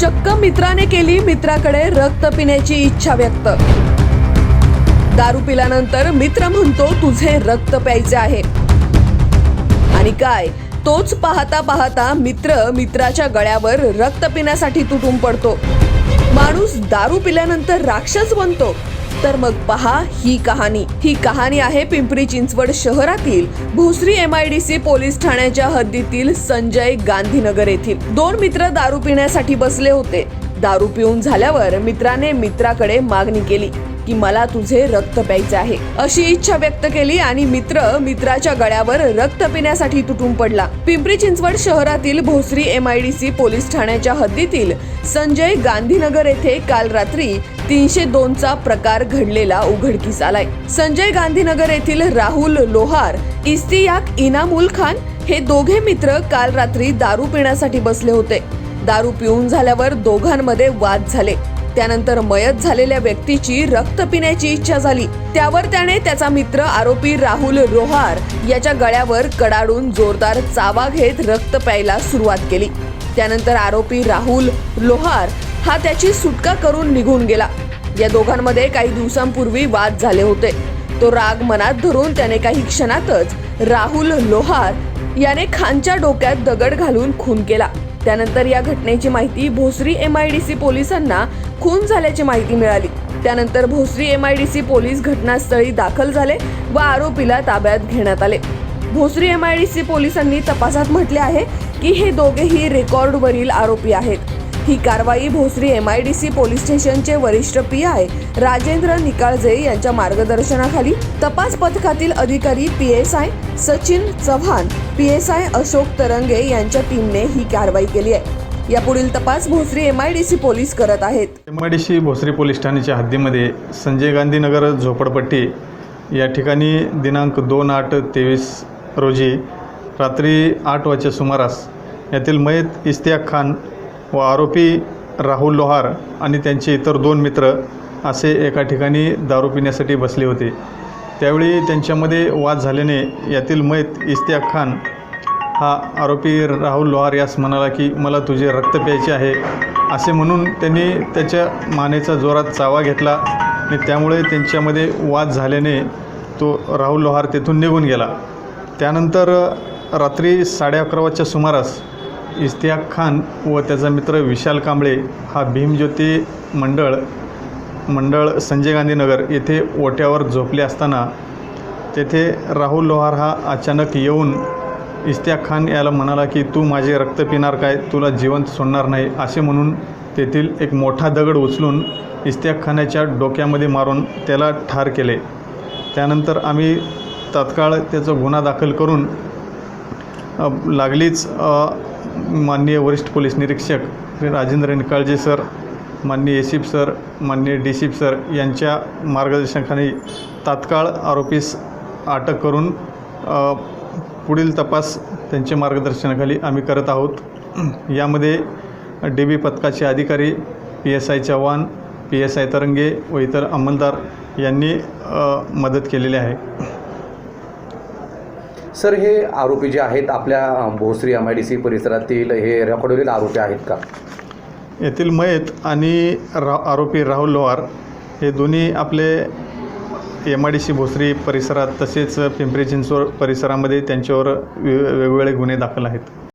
चक्क मित्राने केली मित्राकडे रक्त पिण्याची इच्छा व्यक्त. दारू पिल्यानंतर मित्र म्हणतो तुझे रक्त प्यायचे आहे. आणि काय तोच पाहता पाहता मित्र मित्राच्या गळ्यावर रक्त पिण्यासाठी तुटून पडतो. माणूस दारू पिल्यानंतर राक्षस बनतो. तर मग पहा ही कहाणी. ही कहाणी आहे पिंपरी चिंचवड शहरातील. भोसरी सी पोलीस ठाण्याच्या हद्दीतील संजय गांधीनगर येथील. दोन मित्र दारू पिण्यासाठी बसले होते. दारू पिऊन झाल्यावर मित्राने मित्राकडे मागणी केली. की मला तुझे रक्त प्यायचे आहे. अशी इच्छा व्यक्त केली आणि मित्र मित्राच्या गळ्यावर रक्त पिण्यासाठी तुटून पडला. पिंपरी चिंचवड शहरातील भोसरी एमआयडीसी पोलीस ठाण्याच्या हद्दीतील संजय गांधीनगर येथे काल रात्री तीनशे दोनचा प्रकार घडलेला उघडकीस आलाय. संजय गांधीनगर येथील राहुल लोहार इस्तियाक इनामुल खान हे दोघे मित्र काल रात्री दारू पिण्यासाठी बसले होते. दारू पिऊन झाल्यावर दोघांमध्ये वाद झाले. त्यानंतर मयत झालेल्या व्यक्तीची रक्त पिण्याची इच्छा झाली. त्यावर त्याने त्याचा मित्र आरोपी राहुल रोहार याच्या गळ्यावर कडाडून जोरदार चावा घेत रक्त प्यायला सुरुवात केली. त्यानंतर आरोपी राहुल लोहार हा त्याची सुटका करून निघून गेला. या दोघांमध्ये काही दिवसांपूर्वी वाद झाले होते. तो राग मनात धरून त्याने काही क्षणातच राहुल लोहार याने खानच्या डोक्यात दगड घालून खून केला. त्यानंतर या घटनेची माहिती Bhosari M I D C पोलिसांना खून झाल्याची माहिती मिळाली. त्यानंतर Bhosari M I D C police घटनास्थळी दाखल झाले व आरोपीला ताब्यात घेण्यात आले. Bhosari M I D C पोलिसांनी तपासात म्हटले आहे की हे दोघेही रेकॉर्डवरील आरोपी आहेत. ही कारवाई Bhosari M I D C police स्टेशनचे वरिष्ठ पी आय राजेंद्र निकाळजे यांच्या मार्गदर्शनाखाली तपास पथकातील अधिकारी P S I Sachin Chavan P S I Ashok Tarange यांच्या टीमने ही कारवाई केली आहे. यापुढील तपास Bhosari M I D C police करत आहेत. M I D C Bhosari police ठाण्याच्या हद्दीमध्ये संजय गांधीनगर झोपडपट्टी या ठिकाणी दिनांक दोन आठ तेवीस रोजी रात्री आठ वाजच्या सुमारास यातील मयत इस्तियाक खान व आरोपी राहुल लोहार आणि त्यांचे इतर दोन मित्र असे एका ठिकाणी दारू पिण्यासाठी बसले होते. त्यावेळी त्यांच्यामध्ये वाद झाल्याने यातील मैत इस्तियाक खान हा आरोपी राहुल लोहार यास म्हणाला की मला तुझे रक्त प्यायचे आहे. असे म्हणून त्यांनी त्याच्या मानेचा जोरात चावा घेतला आणि त्यामुळे त्यांच्यामध्ये वाद झाल्याने तो राहुल लोहार तेथून निघून गेला. त्यानंतर रात्री साडे अकरा वाजच्या सुमारास इश्तियाक खान व त्याचा मित्र विशाल कांबळे हा भीमज्योती मंडळ मंडळ संजय गांधीनगर येथे ओट्यावर झोपले असताना तेथे राहुल लोहार हा अचानक येऊन इश्तियाक खान याला म्हणाला की तू माझे रक्त पिणार काय? तुला जिवंत सोडणार नाही. असे म्हणून तेथील एक मोठा दगड उचलून इश्तियाक खानाच्या डोक्यामध्ये मारून त्याला ठार केले. त्यानंतर आम्ही तात्काळ त्याचा गुन्हा दाखल करून लागलीच माननीय वरिष्ठ पोलीस निरीक्षक श्री राजेंद्र निकाळजे सर माननीय एसीप सर माननीय डी सीप सर यांच्या मार्गदर्शनाखाली तात्काळ आरोपीस अटक करून पुढील तपास त्यांच्या मार्गदर्शनाखाली आम्ही करत आहोत. यामध्ये डी बी पथकाचे अधिकारी P S I Chavan P S I Tarange व इतर अंमलदार यांनी मदत केलेली आहे. सर हे आरोपी जे आहेत आपल्या Bhosari M I D C परिसरातील हे रेकॉर्डवरील आरोपी आहेत का? येथील मयत आणि रा आरोपी राहुल लोहार हे दोन्ही आपले M I D C Bhosari परिसरात तसेच पिंपरी चिंचवड परिसरामध्ये त्यांच्यावर वेगवेगळे गुन्हे दाखल आहेत.